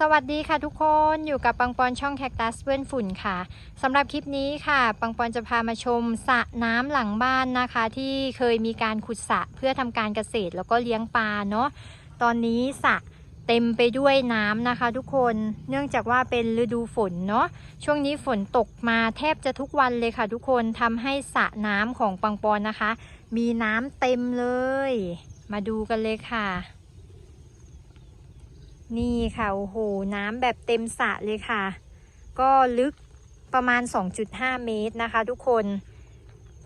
สวัสดีค่ะทุกคนอยู่กับปังปอนช่องแคคตัสเพื่อนฝุ่นค่ะสำหรับคลิปนี้ค่ะ ปังปอนจะพามาชมสระน้ำหลังบ้านนะคะ ที่เคยมีการขุดสระเพื่อทำการเกษตรแล้วก็เลี้ยงปลาเนาะตอนนี้สระเต็มไปด้วยน้ำนะคะ ทุกคนเนื่องจากว่าเป็นฤดูฝนเนาะช่วงนี้ฝนตกมาแทบจะทุกวันเลยค่ะ ทุกคนทำให้สระน้ำของปังปอนนะคะ มีน้ำเต็มเลย มาดูกันเลยค่ะ นี่ค่ะโอ้โหน้ำแบบเต็มสระเลยค่ะ ก็ลึกประมาณ 2.5 เมตรนะคะ ทุกคน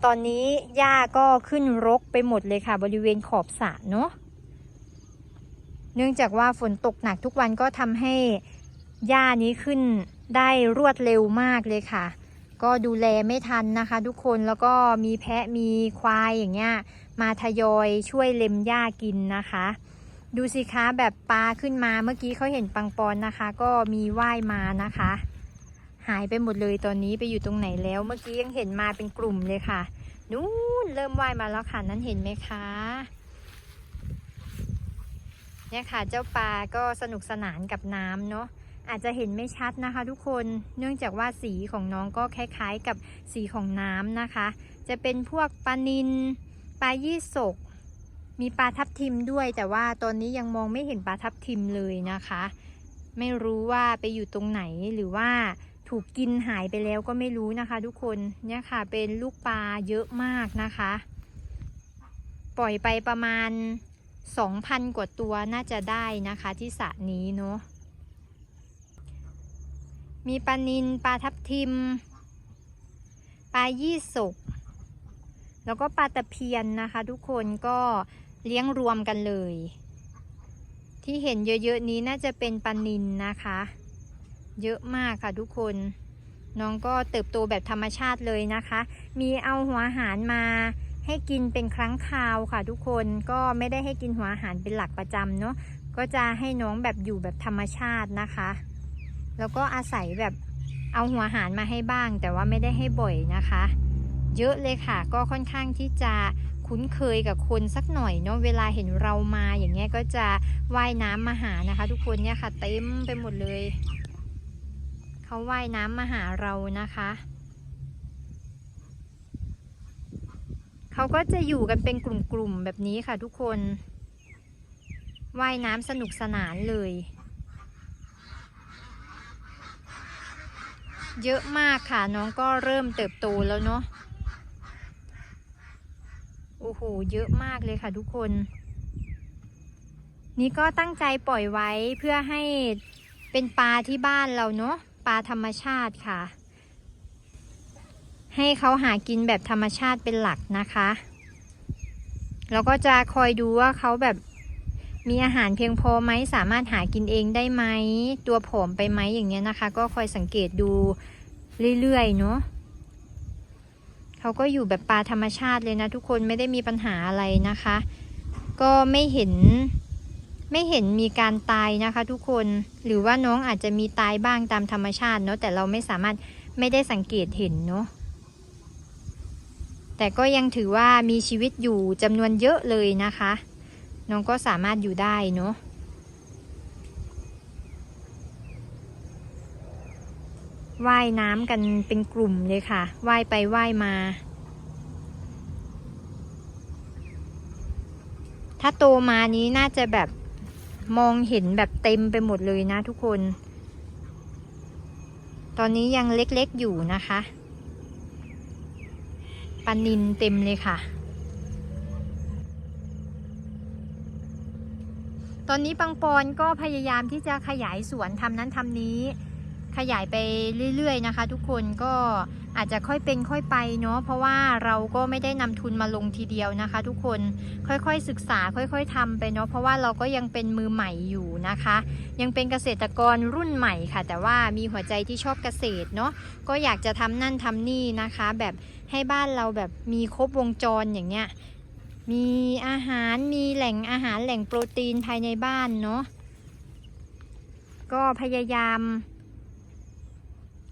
ตอนนี้หญ้าก็ขึ้นรกไปหมดเลยค่ะ บริเวณขอบสระเนาะเนื่องจากว่าฝนตกหนักทุกวันก็ทำให้หญ้านี้ขึ้นได้รวดเร็วมากเลยค่ะ ก็ดูแลไม่ทันนะคะ ทุกคนแล้วก็มีแพะมีควายอย่างเงี้ยมาทยอยช่วยเล็มหญ้ากินนะคะ ดูสิคะแบบปลาขึ้นมาเมื่อกี้เขาเห็นปังปอนนะคะ ก็มีว่ายมานะคะ หายไปหมดเลยตอนนี้ไปอยู่ตรงไหนแล้ว เมื่อกี้ยังเห็นมาเป็นกลุ่มเลยค่ะ นู้นเริ่มว่ายมาแล้วค่ะนั้นเห็นไหมคะเนี่ยค่ะเจ้าปลาก็สนุกสนานกับน้ำเนาะอาจจะเห็นไม่ชัดนะคะ ทุกคนเนื่องจากว่าสีของน้องก็คล้ายๆกับสีของน้ำนะคะ จะเป็นพวกปลานิลปลายี่สก มีปลาทับทิมด้วย แต่ว่าตอนนี้ยังมองไม่เห็นปลาทับทิมเลยนะคะ ไม่รู้ว่าไปอยู่ตรงไหนหรือว่าถูกกินหายไปแล้วก็ไม่รู้นะคะ ทุกคนเนี่ยค่ะเป็นลูกปลาเยอะมากนะคะ ปล่อยไปประมาณ 2,000 กว่าตัวน่าจะได้นะคะที่สระนี้เนาะมีปลานิลปลาทับทิม ปลายี่สกแล้วก็ปลาตะเพียนนะคะ ทุกคนก็ เลี้ยงรวมกันเลย ที่เห็นเยอะๆนี้น่าจะเป็นปลานินนะคะ เยอะมากค่ะทุกคน น้องก็เติบโตแบบธรรมชาติเลยนะคะ มีเอาหัวอาหารมาให้กินเป็นครั้งคราวค่ะทุกคนก็ไม่ได้ให้กินหัวอาหารเป็นหลักประจำเนาะก็จะให้น้องแบบอยู่แบบธรรมชาตินะคะ แล้วก็อาศัยแบบเอาหัวอาหารมาให้บ้าง แต่ว่าไม่ได้ให้บ่อยนะคะ เยอะเลยค่ะ ก็ค่อนข้างที่จะ คุ้นเคยกับคนสักหน่อยเนาะเวลาเห็นเรามาอย่างเงี้ยก็จะว่ายน้ำมาหานะคะ ทุกคนเนี่ยค่ะเต็มไปหมดเลยเขาว่ายน้ำมาหาเรานะคะเขาก็จะอยู่กันเป็นกลุ่มๆแบบนี้ค่ะ ทุกคนว่ายน้ำสนุกสนานเลย เยอะมากค่ะน้องก็เริ่มเติบโตแล้วเนาะ โอ้โห เยอะมากเลยค่ะทุกคน นี่ก็ตั้งใจปล่อยไว้เพื่อให้เป็นปลาที่บ้านเราเนาะปลาธรรมชาติค่ะ ให้เขาหากินแบบธรรมชาติเป็นหลักนะคะแล้วก็จะคอยดูว่าเขาแบบมีอาหารเพียงพอไหมสามารถหากินเองได้ไหม ตัวผอมไปไหมอย่างเงี้ยนะคะ ก็คอยสังเกตดูเรื่อยๆเนาะ เขาก็อยู่แบบปลาธรรมชาติเลยนะทุกคนไม่ได้มีปัญหาอะไรนะคะ ก็ไม่เห็นไม่เห็นมีการตายนะคะทุกคนหรือว่าน้องอาจจะมีตายบ้างตามธรรมชาติเนาะแต่เราไม่สามารถไม่ได้สังเกตเห็นเนาะแต่ก็ยังถือว่ามีชีวิตอยู่จำนวนเยอะเลยนะคะ น้องก็สามารถอยู่ได้เนาะ ว่ายน้ำกันเป็นกลุ่มเลยค่ะ ว่ายไปว่ายมา ถ้าโตมานี้น่าจะแบบมองเห็นแบบเต็มไปหมดเลยนะทุกคน ตอนนี้ยังเล็กๆอยู่นะคะปลานินเต็มเลยค่ะ ตอนนี้ปังปอนก็พยายามที่จะขยายสวนทำนั้นทำนี้ ขยายไปเรื่อยๆนะคะ ทุกคนก็อาจจะค่อยเป็นค่อยไปเนาะเพราะว่าเราก็ไม่ได้นำทุนมาลงทีเดียวนะคะ ทุกคนค่อยๆศึกษาค่อย ๆทำไปเนาะเพราะว่าเราก็ยังเป็นมือใหม่อยู่นะคะ ยังเป็นเกษตรกรรุ่นใหม่ค่ะ แต่ว่ามีหัวใจที่ชอบเกษตรเนาะก็อยากจะทำนั่นทำนี่นะคะ แบบให้บ้านเราแบบมีครบวงจรอย่างเงี้ยมีอาหารมีแหล่งอาหารแหล่งโปรตีนภายในบ้านเนาะก็พยายาม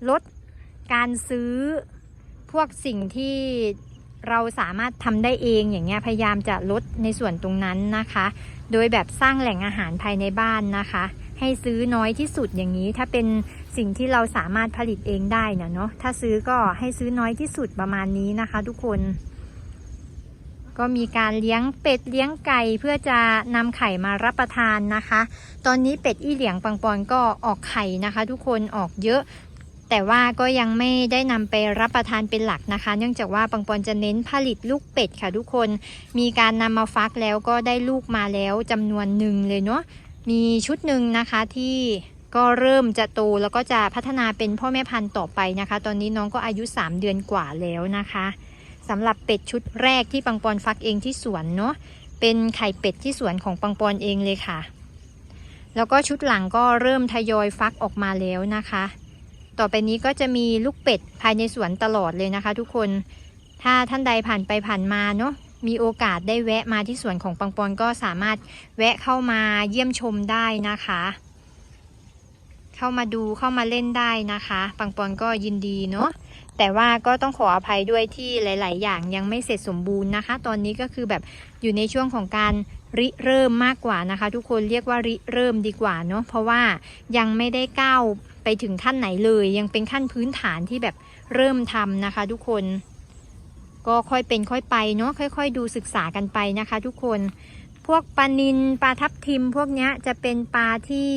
ลดการซื้อพวกสิ่งที่เราสามารถทำได้เองอย่างเงี้ยพยายามจะลดในส่วนตรงนั้นนะคะ โดยแบบสร้างแหล่งอาหารภายในบ้านนะคะ ให้ซื้อน้อยที่สุดอย่างนี้ ถ้าเป็นสิ่งที่เราสามารถผลิตเองได้นะเนาะถ้าซื้อก็ให้ซื้อน้อยที่สุดประมาณนี้นะคะ ทุกคน ก็มีการเลี้ยงเป็ดเลี้ยงไก่เพื่อจะนำไข่มารับประทานนะคะ ตอนนี้เป็ดอี้เหลียงปังปอนก็ออกไข่นะคะ ทุกคนออกเยอะ แต่ว่าก็ยังไม่ได้นำไปรับประทานเป็นหลักนะคะ เนื่องจากว่าปังปอนจะเน้นผลิตลูกเป็ดค่ะทุกคน มีการนำมาฟักแล้วก็ได้ลูกมาแล้วจำนวนหนึ่งเลยเนาะ มีชุดหนึ่งนะคะที่ก็เริ่มจะโตแล้วก็จะพัฒนาเป็นพ่อแม่พันธุ์ต่อไปนะคะ ตอนนี้น้องก็อายุ 3 เดือนกว่าแล้วนะคะสำหรับเป็ดชุดแรกที่ปังปอนฟักเองที่สวนเนาะ เป็นไข่เป็ดที่สวนของปังปอนเองเลยค่ะ แล้วก็ชุดหลังก็เริ่มทยอยฟักออกมาแล้วนะคะ ต่อไปนี้ก็จะมีลูกเป็ดภายในสวนตลอดเลยนะคะ ทุกคน ถ้าท่านใดผ่านไปผ่านมาเนาะ มีโอกาสได้แวะมาที่สวนของปังปอนก็สามารถแวะเข้ามาเยี่ยมชมได้นะคะ เข้ามาดูเข้ามาเล่นได้นะคะ ปังปอนก็ยินดีเนาะ แต่ว่าก็ต้องขออภัยด้วยที่หลาย ๆ อย่างยังไม่เสร็จสมบูรณ์นะคะ ตอนนี้ก็คือแบบอยู่ในช่วงของการริเริ่มมากกว่านะคะ ทุกคนเรียกว่าริเริ่มดีกว่าเนาะเพราะว่ายังไม่ได้ก้าวไปถึงขั้นไหนเลย ยังเป็นขั้นพื้นฐานที่แบบเริ่มทำนะคะ ทุกคน ก็ค่อยเป็นค่อยไปเนาะค่อย ๆ ดูศึกษากันไปนะคะ ทุกคนพวกปลานิลปลาทับทิม พวกนี้จะเป็นปลาที่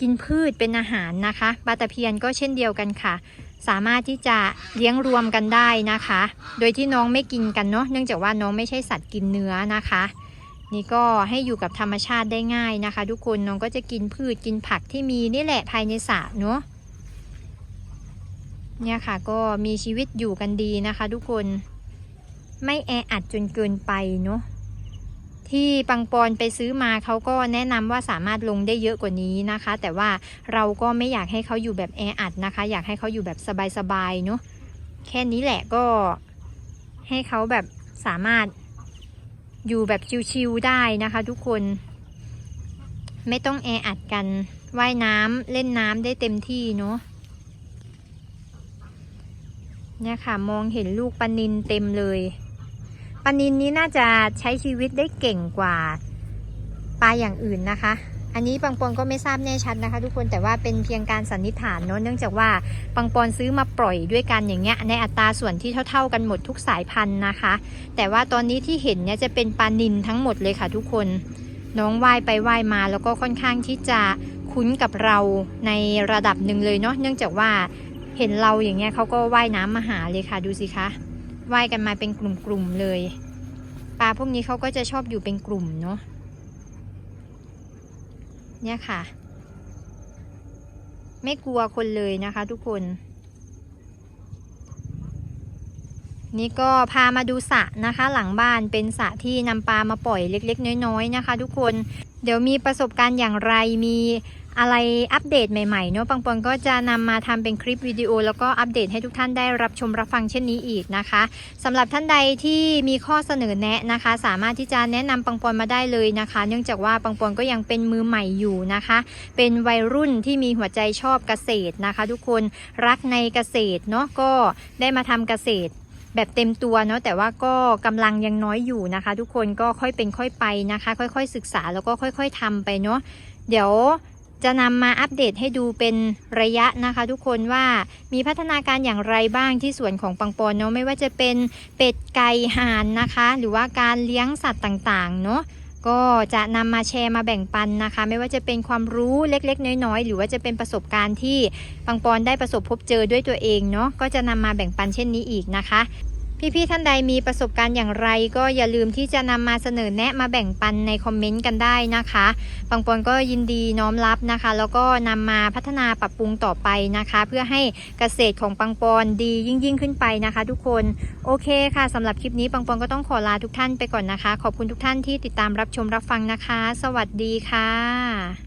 กินพืชเป็นอาหารนะคะปลาตะเพียนก็เช่นเดียวกันค่ะ สามารถที่จะเลี้ยงรวมกันได้นะคะ โดยที่น้องไม่กินกันเนาะเนื่องจากว่าน้องไม่ใช่สัตว์กินเนื้อนะคะ นี่ก็ให้อยู่กับธรรมชาติได้ง่ายนะคะ ทุกคนน้องก็จะกินพืชกินผักที่มีนี่แหละภายในสระเนาะเนี่ยค่ะก็มีชีวิตอยู่กันดีนะคะ ทุกคนไม่แออัดจนเกินไปเนาะ ที่ปังปอนไปซื้อมาเขาก็แนะนำว่าสามารถลงได้เยอะกว่านี้นะคะ แต่ว่าเราก็ไม่อยากให้เขาอยู่แบบแออัดนะคะ อยากให้เขาอยู่แบบสบายๆเนาะแค่นี้แหละก็ให้เขาแบบสามารถอยู่แบบชิวๆได้นะคะทุกคน ไม่ต้องแออัดกันว่ายน้ำเล่นน้ำได้เต็มที่เนาะเนี่ยค่ะมองเห็นลูกปลานินเต็มเลย ปลานินนี้น่าจะใช้ชีวิตได้เก่งกว่าปลาอย่างอื่นนะคะ อันนี้ปังปอนก็ไม่ทราบแน่ชัดนะคะ ทุกคนแต่ว่าเป็นเพียงการสันนิษฐานเนาะเนื่องจากว่าปังปอนซื้อมาปล่อยด้วยกันอย่างเงี้ยในอัตราส่วนที่เท่า ๆ กันหมดทุกสายพันธุ์นะคะ แต่ว่าตอนนี้ที่เห็นเนี่ยจะเป็นปลานินทั้งหมดเลยค่ะ ทุกคนน้องว่ายไปว่ายมาแล้วก็ค่อนข้างที่จะคุ้นกับเราในระดับหนึ่งเลยเนาะเนื่องจากว่าเห็นเราอย่างเงี้ยเขาก็ว่ายน้ำมาหาเลยค่ะดูสิคะ ว่ายกันมาเป็นกลุ่มๆเลย ปลาพวกนี้เขาก็จะชอบอยู่เป็นกลุ่มเนาะเนี่ยค่ะ ไม่กลัวคนเลยนะคะทุกคน นี่ก็พามาดูสระนะคะ หลังบ้านเป็นสระที่นำปลามาปล่อยเล็ก ๆ น้อย ๆ นะคะ ทุกคนเดี๋ยวมีประสบการณ์อย่างไรมี อะไรอัปเดตใหม่ๆเนาะปังปอนก็จะนำมาทำเป็นคลิปวิดีโอ แล้วก็อัปเดตให้ทุกท่านได้รับชมรับฟังเช่นนี้อีกนะคะสำหรับท่านใดที่มีข้อเสนอแนะนะคะ สามารถที่จะแนะนำปังปอนมาได้เลยนะคะ เนื่องจากว่าปังปอนก็ยังเป็นมือใหม่อยู่นะคะ เป็นวัยรุ่นที่มีหัวใจชอบเกษตรนะคะ ทุกคนรักในเกษตรเนาะก็ได้มาทำเกษตรแบบเต็มตัวเนาะแต่ว่าก็กำลังยังน้อยอยู่นะคะ ทุกคนก็ค่อยเป็นค่อยไปนะคะ ค่อยๆ ศึกษาแล้วก็ค่อย ๆทำไปเนาะเดี๋ยว จะนำมาอัปเดตให้ดูเป็นระยะนะคะ ทุกคนว่ามีพัฒนาการอย่างไรบ้างที่ส่วนของปังปอนเนาะไม่ว่าจะเป็นเป็ดไก่ห่านนะคะ หรือว่าการเลี้ยงสัตว์ต่างๆเนาะก็จะนำมาแชร์มาแบ่งปันนะคะ ไม่ว่าจะเป็นความรู้เล็กๆ น้อยๆ หรือว่าจะเป็นประสบการณ์ที่ปังปอนได้ประสบพบเจอด้วยตัวเองเนาะก็จะนำมาแบ่งปันเช่นนี้อีกนะคะ พี่ๆท่านใดมีประสบการณ์อย่างไร ก็อย่าลืมที่จะนำมาเสนอแนะมาแบ่งปันในคอมเมนต์กันได้นะคะปังปอนก็ยินดีน้อมรับนะคะ แล้วก็นำมาพัฒนาปรับปรุงต่อไปนะคะ เพื่อให้เกษตรของปังปอนดียิ่งยิ่งขึ้นไปนะคะ ทุกคนโอเคค่ะสำหรับคลิปนี้ปังปอนก็ต้องขอลาทุกท่านไปก่อนนะคะ ขอบคุณทุกท่านที่ติดตามรับชมรับฟังนะคะ สวัสดีค่ะ